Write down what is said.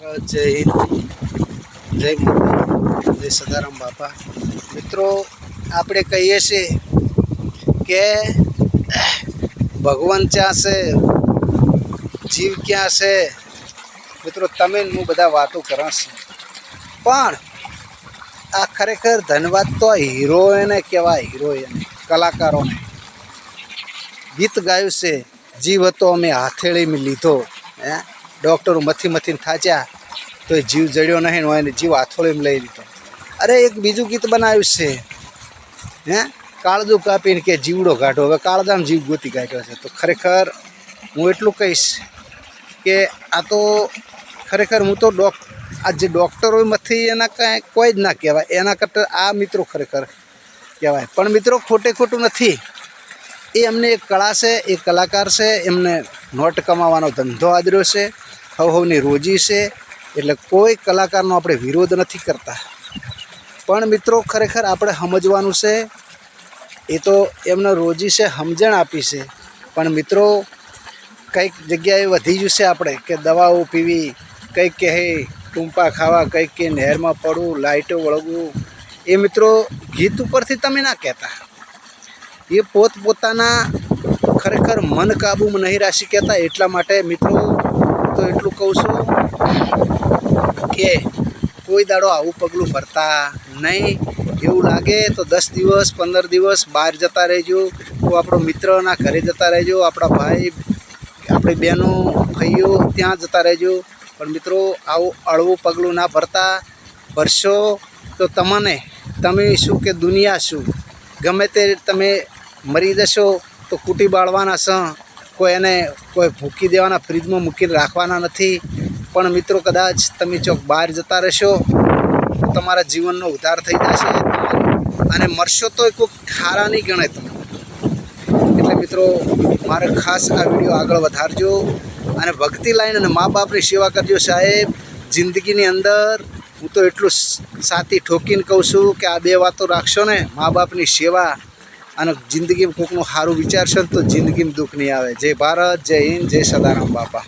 ભારત જય હિન્દ. જય માતા જય સદારામ બાપા. મિત્રો, આપણે કહીએ છીએ કે ભગવાન ક્યાં છે? જીવ ક્યાં છે? મિત્રો, તમે હું બધા વાતો કરશ પણ આ ખરેખર ધન્યવાદ તો હીરોને કહેવાય, હીરોઈને, કલાકારોને. ગીત ગાયું છે, જીવ હતો અમે હાથેળીમાં લીધો. હે? ડૉક્ટરો મથી મથીને થાચ્યા તો એ જીવ જડ્યો નહીં હોય ને જીવ હાથોળીમાં લઈ લીધો. અરે, એક બીજું ગીત બનાવ્યું છે. હે? કાળજું કાપીને કે જીવડો કાઢો હવે કાળજામાં જીવ ગોતી કાઢ્યો છે. તો ખરેખર હું એટલું કહીશ કે આ તો ખરેખર હું તો ડોક, આ જે ડૉક્ટરોમાંથી એના કાંઈ કોઈ જ ના કહેવાય. એના કરતાં આ મિત્રો ખરેખર કહેવાય. પણ મિત્રો ખોટે ખોટું નથી. એ એમને એક કળા છે, એ કલાકાર છે, એમને નોટ કમાવાનો ધંધો આદર્યો છે હવ હવની રોજી છે, એટલે કોઈ કલાકારનો આપણે વિરોધ નથી કરતા. પણ મિત્રો, ખરેખર આપણે સમજવાનું છે, એ તો એમને રોજી છે, સમજણ આપી છે. પણ મિત્રો, કંઈક જગ્યાએ વધી ગયું છે આપણે, કે દવાઓ પીવી, કંઈક કહે, ટૂંપા ખાવા, કંઈક કે નહેરમાં પડવું લાઇટો વળગવું. એ મિત્રો, ગીત ઉપરથી તમે ના કહેતા. એ પોતપોતાના ખરેખર મન કાબૂમાં નહીં રાશી કહેતા એટલા માટે મિત્રો તો એટલું કહું છું કે કોઈ દાડો આવું પગલું ભરતા નહીં. એવું લાગે તો દસ દિવસ, પંદર દિવસ બહાર જતા રહેજો. કોઈ આપણો મિત્રના ઘરે જતા રહેજો, આપણા ભાઈ, આપણી બહેનો, ભાઈઓ ત્યાં જતા રહેજો. પણ મિત્રો, આવું અળવું પગલું ના ભરતા. ભરશો તો તમને, તમે શું કે દુનિયા શું? ગમે તે તમે મરી જશો તો કૂટી બાળવાના છ કોઈ એને કોઈ ભૂકી દેવાના ફ્રીજમાં મૂકીને રાખવાના નથી. પણ મિત્રો કદાચ તમે ચોક બહાર જતા રહેશો, તો તમારા જીવનનો ઉદ્ધાર થઈ જશે. અને મરશો તો કોઈ ખારા નહીં ગણે તમે એટલે મિત્રો, મારે ખાસ આ વીડિયો આગળ વધારજો અને ભક્તિ લાઈન અને મા બાપની સેવા કરજો સાહેબ. જિંદગીની અંદર હું તો એટલું સાથી ઠોકીને કહું છું કે આ બે વાતો રાખશો ને, મા બાપની સેવા અને જિંદગીમાં કોઈકનું સારું વિચારશો ને તો જિંદગીમાં દુઃખ નહીં આવે. જય ભારત, જય હિન્દ, જય સદારામ બાપા.